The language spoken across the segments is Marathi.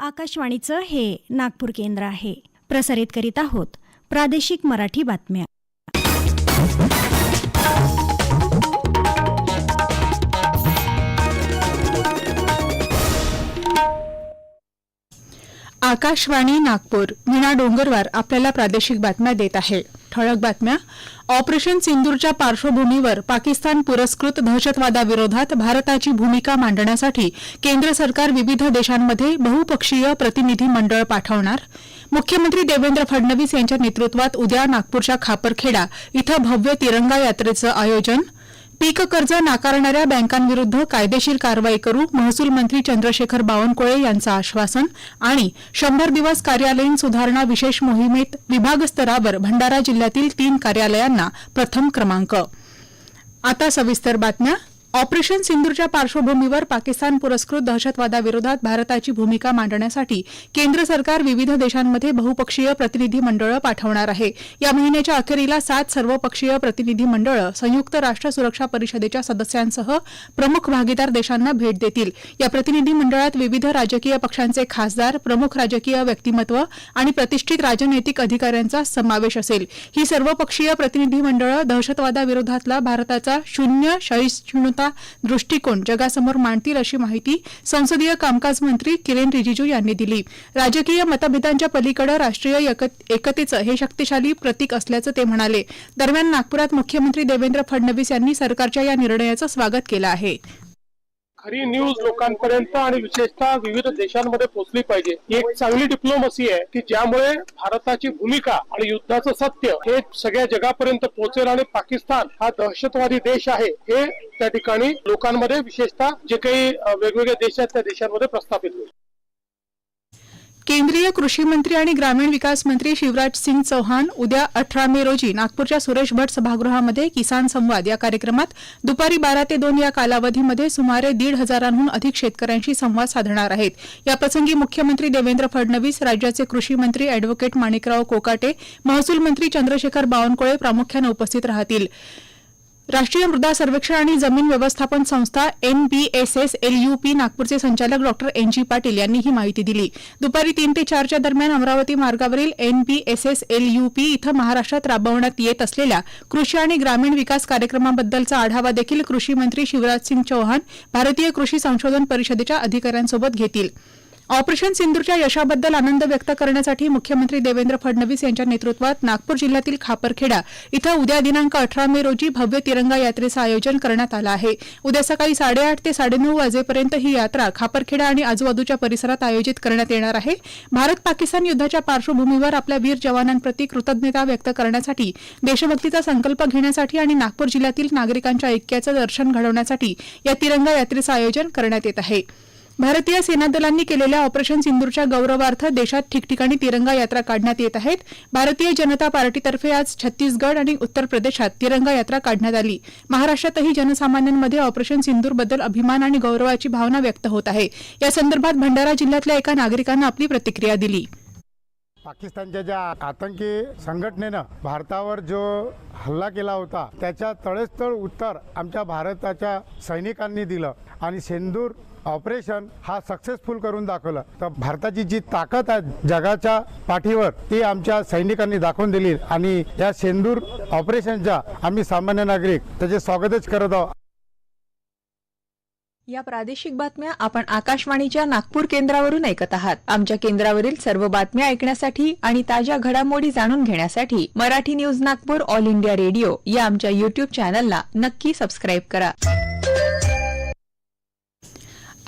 आकाशवाणीचं हे नागपूर केंद्र आहे. प्रसारित करीत आहोत प्रादेशिक मराठी बातम्या. आकाशवाणी नागपूर मीना डोंगरवार आपल्याला प्रादेशिक बातम्या देत आहे. ठळक बातम्या. ऑपरेशन सिंदूरच्या पार्श्वभूमीवर पाकिस्तान पुरस्कृत दहशतवादाविरोधात भारताची भूमिका मांडण्यासाठी केंद्र सरकार विविध देशांमध्ये बहुपक्षीय प्रतिनिधी मंडळ पाठवणार. मुख्यमंत्री देवेंद्र फडणवीस यांच्या नेतृत्वात उद्या नागपूरच्या खापरखेडा इथं भव्य तिरंगा यात्रेचं आयोजन. पीक कर्ज नाकारणाऱ्या बँकांविरुद्ध कायदेशीर कारवाई करू महसूल मंत्री चंद्रशेखर बावनकुळे यांचं आश्वासन आणि शंभर दिवस कार्यालयीन सुधारणा विशेष मोहिमेत विभागस्तरावर भंडारा जिल्ह्यातील तीन कार्यालयांना प्रथम क्रमांक. आता सविस्तर बातम्या ऑपरेशन सिंदूरच्या पार्श्वभूमीवर पाकिस्तान पुरस्कृत दहशतवादाविरोधात भारताची भूमिका मांडण्यासाठी केंद्र सरकार विविध देशांमध्ये बहुपक्षीय प्रतिनिधी मंडळं पाठवणार आहे. या महिन्याच्या अखेरीला सात सर्वपक्षीय प्रतिनिधी मंडळं संयुक्त राष्ट्र सुरक्षा परिषदेच्या सदस्यांसह प्रमुख भागीदार देशांना भेट देतील. या प्रतिनिधी मंडळात विविध राजकीय पक्षांचे खासदार प्रमुख राजकीय व्यक्तिमत्व आणि प्रतिष्ठित राजनैतिक अधिकाऱ्यांचा समावेश असेल. ही सर्वपक्षीय प्रतिनिधी मंडळं दहशतवादाविरोधातला भारताचा शून्य सहिष्णुता दृष्टिकोन जगासमोर मांडतील अशी माहिती संसदीय कामकाज मंत्री किरेन रिजिजू यांनी दिली. राजकीय मतभेदांच्या पलीकडे राष्ट्रीय एकतेचं हे शक्तिशाली प्रतीक असल्याचं ते म्हणाले. दरम्यान नागपुरात मुख्यमंत्री देवेंद्र फडणवीस यांनी सरकारच्या या निर्णयाचं स्वागत केलं आहे. खरी न्यूज लोकांपर्यंत आणि विशेषतः विविध देशांमध्ये पोहोचली पाहिजे. ही एक चांगली डिप्लोमसी आहे की ज्यामुळे भारताची भूमिका आणि युद्धाचं सत्य हे सगळ्या जगापर्यंत पोहोचेल आणि पाकिस्तान हा दहशतवादी देश आहे हे त्या ठिकाणी लोकांमध्ये विशेषतः जे काही वेगवेगळ्या वेगवेगळे देश आहेत त्या देशांमध्ये प्रस्थापित होईल. केंद्रीय कृषी मंत्री आणि ग्रामीण विकास मंत्री शिवराज सिंग चौहान उद्या अठरा मे रोजी नागपूरच्या सुरेश भट सभागृहामध्ये किसान संवाद. या कार्यक्रमात दुपारी बारा ते दोन या कालावधीमध्ये सुमारे दीड हजारांहून अधिक शेतकऱ्यांशी संवाद साधणार आहेत. याप्रसंगी मुख्यमंत्री देवेंद्र फडणवीस राज्याचे कृषी मंत्री अॅडव्होकेट माणिकराव कोकाटे महसूल मंत्री चंद्रशेखर बावनकुळे प्रामुख्यानं उपस्थित राहतील. राष्ट्रीय मृदा सर्वेक्षण आणि जमीन व्यवस्थापन संस्था एनबीएसएस पी नागपूरचे संचालक डॉक्टर एन जी पाटील यांनी ही माहिती दिली. दुपारी तीन ते चारच्या दरम्यान अमरावती मार्गावरील एनबीएसएस एलयूपी इथं महाराष्ट्रात राबवण्यात येत असलेल्या कृषी आणि ग्रामीण विकास कार्यक्रमाबद्दलचा आढावा देखील कृषी मंत्री शिवराज सिंग चौहान भारतीय कृषी संशोधन परिषदेच्या अधिकाऱ्यांसोबत घेतील. ऑपरेशन सिंदूरच्या यशाबद्दल आनंद व्यक्त करण्यासाठी मुख्यमंत्री देवेंद्र फडणवीस यांच्या नेतृत्वात नागपूर जिल्ह्यातील खापरखेडा इथं उद्या दिनांक अठरा मे रोजी भव्य तिरंगा यात्रेचं आयोजन करण्यात आलं आहे. उद्या सकाळी साडेआठ ते साडेनऊ वाजेपर्यंत ही यात्रा खापरखेडा आणि आजूबाजूच्या परिसरात आयोजित करण्यात येणार आहे. भारत पाकिस्तान युद्धाच्या पार्श्वभूमीवर आपल्या वीर जवानांप्रती कृतज्ञता व्यक्त करण्यासाठी देशभक्तीचा संकल्प घेण्यासाठी आणि नागपूर जिल्ह्यातील नागरिकांच्या ऐक्याचं दर्शन घडवण्यासाठी या तिरंगा यात्रेचं आयोजन करण्यात येत आहे. भारतीय सेनादलांनी केलेल्या ऑपरेशन सिंदूरच्या गौरवार्थ देशात ठिकठिकाणी तिरंगा यात्रा काढण्यात येत आहेत. भारतीय जनता पार्टीतर्फे आज छत्तीसगड आणि उत्तर प्रदेशात तिरंगा यात्रा काढण्यात आली. महाराष्ट्रातही जनसामान्यांमध्ये ऑपरेशन सिंदूरबद्दल अभिमान आणि गौरवाची भावना व्यक्त होत आहे. या संदर्भात भंडारा जिल्ह्यातल्या एका नागरिकानं आपली प्रतिक्रिया दिली. पाकिस्तानच्या ज्या आतंकी संघटनेनं भारतावर जो हल्ला केला होता त्याच्या तळेस्तळ उत्तर आमच्या भारताच्या सैनिकांनी दिलं आणि सेंदूर ऑपरेशन हा सक्सेसफुल करून दाखवलं. तर भारताची जी ताकद आहे जगाच्या पाठीवर ती आमच्या सैनिकांनी दाखवून दिली आणि या सेंदूर ऑपरेशनच्या आम्ही सामान्य नागरिक त्याचे स्वागतच करत आहोत. या प्रादेशिक बातम्या आपण आकाशवाणीच्या नागपूर केंद्रावरून ऐकत आहात. आमच्या केंद्रावरील सर्व बातम्या ऐकण्यासाठी आणि ताज्या घडामोडी जाणून घेण्यासाठी Marathi news Nagpur all India radio या आमच्या युट्यूब चॅनलला नक्की सबस्क्राईब करा.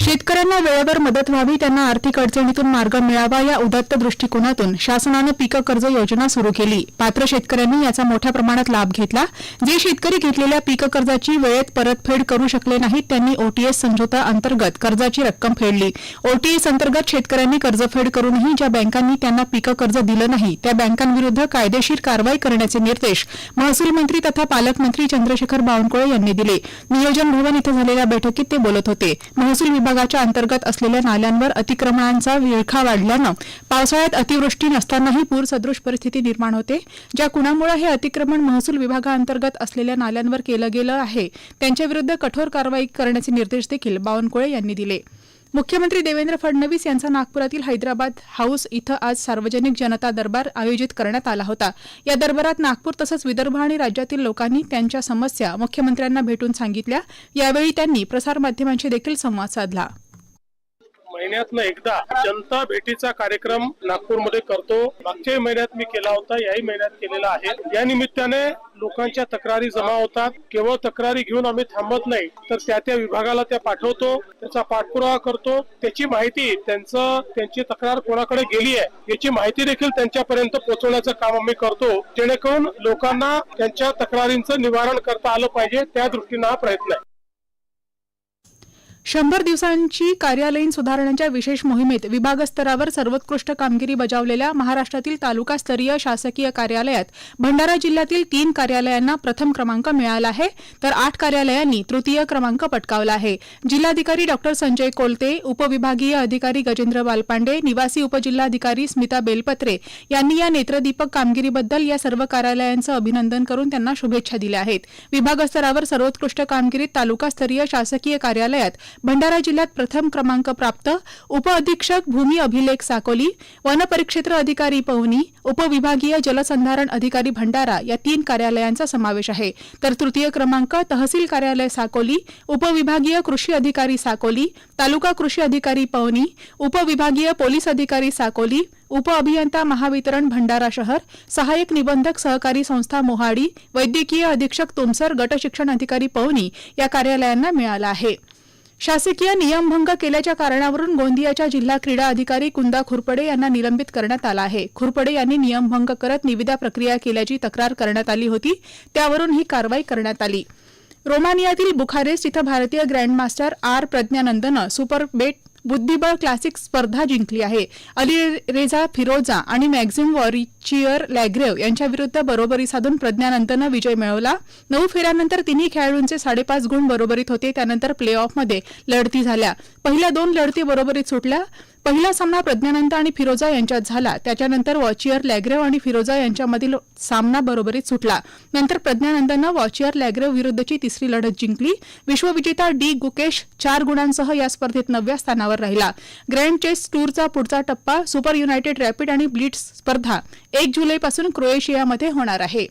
शेतकऱ्यांना वेळेवर मदत व्हावी त्यांना आर्थिक अडचणीतून मार्ग मिळावा या उदत्त दृष्टिकोनातून शासनानं पीक कर्ज योजना सुरू केली. पात्र शेतकऱ्यांनी याचा मोठ्या प्रमाणात लाभ घेतला. जे शेतकरी घेतलेल्या पीक कर्जाची वेळेत परतफेड करू शकले नाहीत त्यांनी ओटीएस समझोता अंतर्गत कर्जाची रक्कम फेडली. ओटीएस अंतर्गत शेतकऱ्यांनी कर्जफेड करूनही ज्या बँकांनी त्यांना पीक कर्ज दिलं नाही त्या बँकांविरुद्ध कायदेशीर कारवाई करण्याचे निर्देश महसूल मंत्री तथा पालकमंत्री चंद्रशेखर बावनकुळे यांनी दिले. नियोजन भवन इथं झालेल्या बैठकीत ते बोलत होते. महसूल विभागाच्या अंतर्गत असलेल्या नाल्यांवर अतिक्रमणांचा विळखा वाढल्यानं पावसाळ्यात अतिवृष्टी नसतानाही पूरसदृश परिस्थिती निर्माण होते. ज्या कुणामुळे हे अतिक्रमण महसूल विभागाअंतर्गत असलेल्या नाल्यांवर केलं गेलं आहे त्यांच्याविरुद्ध कठोर कारवाई करण्याचे निर्देश देखील बावनकुळे यांनी दिले. मुख्यमंत्री देवेंद्र फडणवीस यांचा नागपुरातील हैदराबाद हाऊस इथं आज सार्वजनिक जनता दरबार आयोजित करण्यात आला होता. या दरबारात नागपूर तसंच विदर्भ आणि राज्यातील लोकांनी त्यांच्या समस्या मुख्यमंत्र्यांना भेटून सांगितल्या. यावेळी त्यांनी प्रसारमाध्यमांशी देखील संवाद साधला. महिन्यातनं एकदा जनता भेटीचा कार्यक्रम नागपूरमध्ये करतो. मागच्याही महिन्यात मी केला होता याही महिन्यात केलेला आहे. या निमित्ताने लोकांच्या तक्रारी जमा होतात. केवळ तक्रारी घेऊन आम्ही थांबत नाही. तर त्या त्या विभागाला त्या पाठवतो त्याचा पाठपुरावा करतो. त्याची माहिती त्यांचं त्यांची तक्रार कोणाकडे गेली आहे याची माहिती देखील त्यांच्यापर्यंत पोहोचवण्याचं काम आम्ही करतो. जेणेकरून लोकांना त्यांच्या तक्रारींचं निवारण करता आलं पाहिजे. त्या दृष्टीनं हा प्रयत्न आहे. शंभर दिवसांची कार्यालयीन सुधारणांच्या विशेष मोहिमेत विभागस्तरावर सर्वोत्कृष्ट कामगिरी बजावलेल्या महाराष्ट्रातील तालुकास्तरीय शासकीय कार्यालयात भंडारा जिल्ह्यातील तीन कार्यालयांना प्रथम क्रमांक मिळाला आहे. तर आठ कार्यालयांनी तृतीय क्रमांक पटकावला आहे. जिल्हाधिकारी डॉक्टर संजय कोलते उपविभागीय अधिकारी गजेंद्र बालपांडे निवासी उपजिल्हाधिकारी स्मिता बेलपत्रे यांनी या नेत्रदीपक कामगिरीबद्दल या सर्व कार्यालयांचं अभिनंदन करून त्यांना शुभेच्छा दिल्या आहेत. विभागस्तरावर सर्वोत्कृष्ट कामगिरीत तालुकास्तरीय शासकीय कार्यालयात भंडारा जिल्ह्यात प्रथम क्रमांक प्राप्त उपअधीक्षक भूमी अभिलेख साकोली वनपरिक्षेत्र अधिकारी पवनी उपविभागीय जलसंधारण अधिकारी भंडारा या तीन कार्यालयांचा समावेश आहे. तर तृतीय क्रमांक तहसील कार्यालय साकोली उपविभागीय कृषी अधिकारी साकोली तालुका कृषी अधिकारी पवनी उपविभागीय पोलीस अधिकारी साकोली उपअभियंता महावितरण भंडारा शहर सहाय्यक निबंधक सहकारी संस्था मोहाडी वैद्यकीय अधीक्षक तुमसर गट शिक्षण अधिकारी पवनी या कार्यालयांना मिळाला आहे. शासकीय नियमभंग केल्याच्या कारणावरून गोंदियाच्या जिल्हा क्रीडा अधिकारी कुंदा खुरपडे यांना निलंबित करण्यात आला आहे. खुरपडे यांनी नियमभंग करत निविदा प्रक्रिया केल्याची तक्रार करण्यात आली होती. त्यावरून ही कारवाई करण्यात आली. रोमानियातील बुखारेस्ट इथं भारतीय ग्रँडमास्टर आर. प्रज्ञानंदनं सुपर बेट बुद्धिबळ क्लासिक स्पर्धा जिंकली आहे. अली रेझा फिरोजा आणि मॅक्झिम वॉरिचियर लॅग्रेव यांच्याविरुद्ध बरोबरी साधून प्रज्ञानंतरनं विजय मिळवला. नऊ फेऱ्यानंतर तिन्ही खेळाडूंचे साडेपाच गुण बरोबरीत होते. त्यानंतर प्ले ऑफमध्ये लढती झाल्या. पहिल्या दोन लढती बरोबरीत सुटल्या. पहिला सामना प्रज्ञानंद आणि फिरोजा यांच्यात झाला. त्याच्यानंतर वॉचियर लॅग्रेव आणि फिरोजा यांच्यामधील सामना बरोबरीत सुटला. नंतर प्रज्ञानंदनं वॉचियर लॅग्रेव विरुद्धची तिसरी लढत जिंकली. विश्वविजेता डी गुकेश चार गुणांसह या स्पर्धेत नवव्या स्थानावर राहिला. ग्रँड चेस टूरचा पुढचा टप्पा सुपर युनायटेड रॅपिड आणि ब्लिट्स स्पर्धा एक जुलैपासून क्रोएशियामध्ये होणार आहे.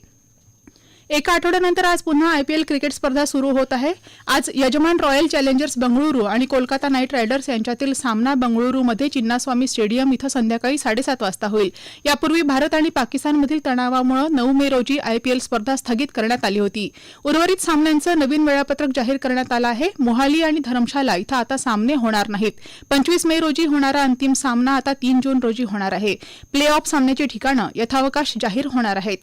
एका आठवड्यानंतर आज पुन्हा आयपीएल क्रिकेट स्पर्धा सुरू होत आहे. आज यजमान रॉयल चॅलेंजर्स बंगळुरू आणि कोलकाता नाईट रायडर्स यांच्यातील सामना बंगळुरूमध्ये चिन्नास्वामी स्टेडियम इथं संध्याकाळी साडेसात वाजता होईल. यापूर्वी भारत आणि पाकिस्तानमधील तणावामुळे नऊ मे रोजी आयपीएल स्पर्धा स्थगित करण्यात आली होती. उर्वरित सामन्यांचं नवीन वेळापत्रक जाहीर करण्यात आलं आहे. मोहाली आणि धरमशाला इथं आता सामने होणार नाहीत. पंचवीस मे रोजी होणारा अंतिम सामना आता तीन जून रोजी होणार आहे. प्ले ऑफ सामन्याची ठिकाणं यथावकाश जाहीर होणार आहेत.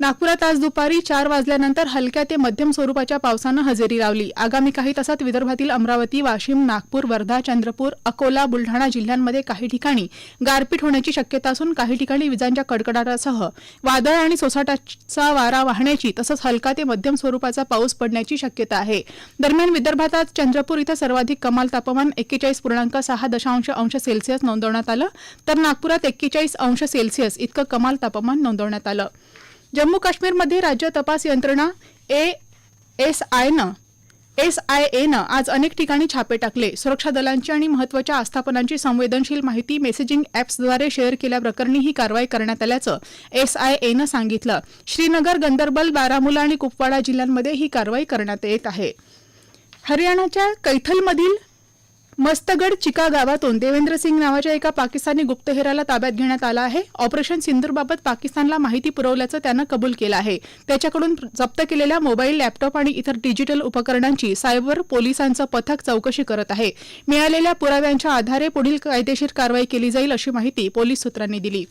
नागपुरात आज दुपारी चार वाजल्यानंतर हलक्या ते मध्यम स्वरूपाच्या पावसानं हजेरी लावली. आगामी काही तासात विदर्भातील अमरावती वाशिम नागपूर वर्धा चंद्रपूर अकोला बुलढाणा जिल्ह्यांमध्ये काही ठिकाणी गारपीट होण्याची शक्यता असून काही ठिकाणी विजांच्या कडकडाटासह वादळ आणि सोसाट्याचा वारा वाहण्याची तसंच हलका ते मध्यम स्वरूपाचा पाऊस पडण्याची शक्यता आहे. दरम्यान विदर्भात आज चंद्रपूर इथं सर्वाधिक कमाल तापमान एक्केचाळीस पूर्णांक सहा दशांश अंश सेल्सिअस नोंदवण्यात आलं. तर नागपुरात एक्केचाळीस अंश सेल्सिअस इतकं कमाल तापमान नोंदवण्यात आलं. जम्मू काश्मीरमध्ये राज्य तपास यंत्रणा ए एस आयनं एस आय एनं आज अनेक ठिकाणी छापे टाकले. सुरक्षा दलांची आणि महत्त्वाच्या आस्थापनांची संवेदनशील माहिती मेसेजिंग ॲप्सद्वारे शेअर केल्याप्रकरणी ही कारवाई करण्यात आल्याचं एस आय एनं सांगितलं. श्रीनगर गंदरबल बारामुला आणि कुपवाडा जिल्ह्यांमध्ये ही कारवाई करण्यात येत आहे. हरियाणाच्या कैथलमधील मस्तगड चिका गावातून देवेंद्र सिंग नावाच्या एका पाकिस्तानी गुप्तहेराला ताब्यात घेण्यात आला आहे. ऑपरेशन सिंदूरबाबत पाकिस्तानला माहिती पुरवल्याचं त्यानं कबूल केलं आहे. त्याच्याकडून जप्त केलेल्या मोबाईल लॅपटॉप आणि इतर डिजिटल उपकरणांची सायबर पोलिसांचं पथक चौकशी करत आहे. मिळालेल्या पुराव्यांच्या आधारे पुढील कायदेशीर कारवाई केली जाईल अशी माहिती पोलीस सूत्रांनी दिली.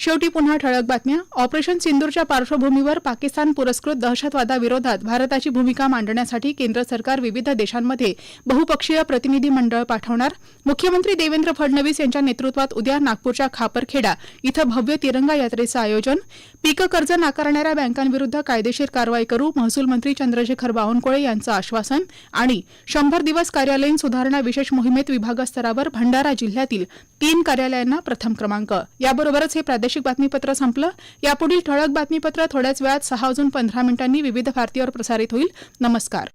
शेवटी पुन्हा ठळक बातम्या. ऑपरेशन सिंदूरच्या पार्श्वभूमीवर पाकिस्तान पुरस्कृत दहशतवादाविरोधात भारताची भूमिका मांडण्यासाठी केंद्र सरकार विविध देशांमध्ये बहुपक्षीय प्रतिनिधी मंडळ पाठवणार. मुख्यमंत्री देवेंद्र फडणवीस यांच्या नेतृत्वात उद्या नागपूरच्या खापरखेडा इथं भव्य तिरंगा यात्रेचं आयोजन. पीक कर्ज नाकारणाऱ्या बँकांविरुद्ध कायदेशीर कारवाई करू महसूल मंत्री चंद्रशेखर बावनकुळे यांचं आश्वासन आणि शंभर दिवस कार्यालयीन सुधारणा विशेष मोहिमेत विभागस्तरावर भंडारा जिल्ह्यातील तीन कार्यालयांना प्रथम क्रमांक. याबरोबरच हे प्रादेशिक बातमीपत्र संपलं. यापुढील ठळक बातमीपत्र थोड्याच वेळात सहा वाजून पंधरा मिनिटांनी विविध भारतीवर प्रसारित होईल. नमस्कार.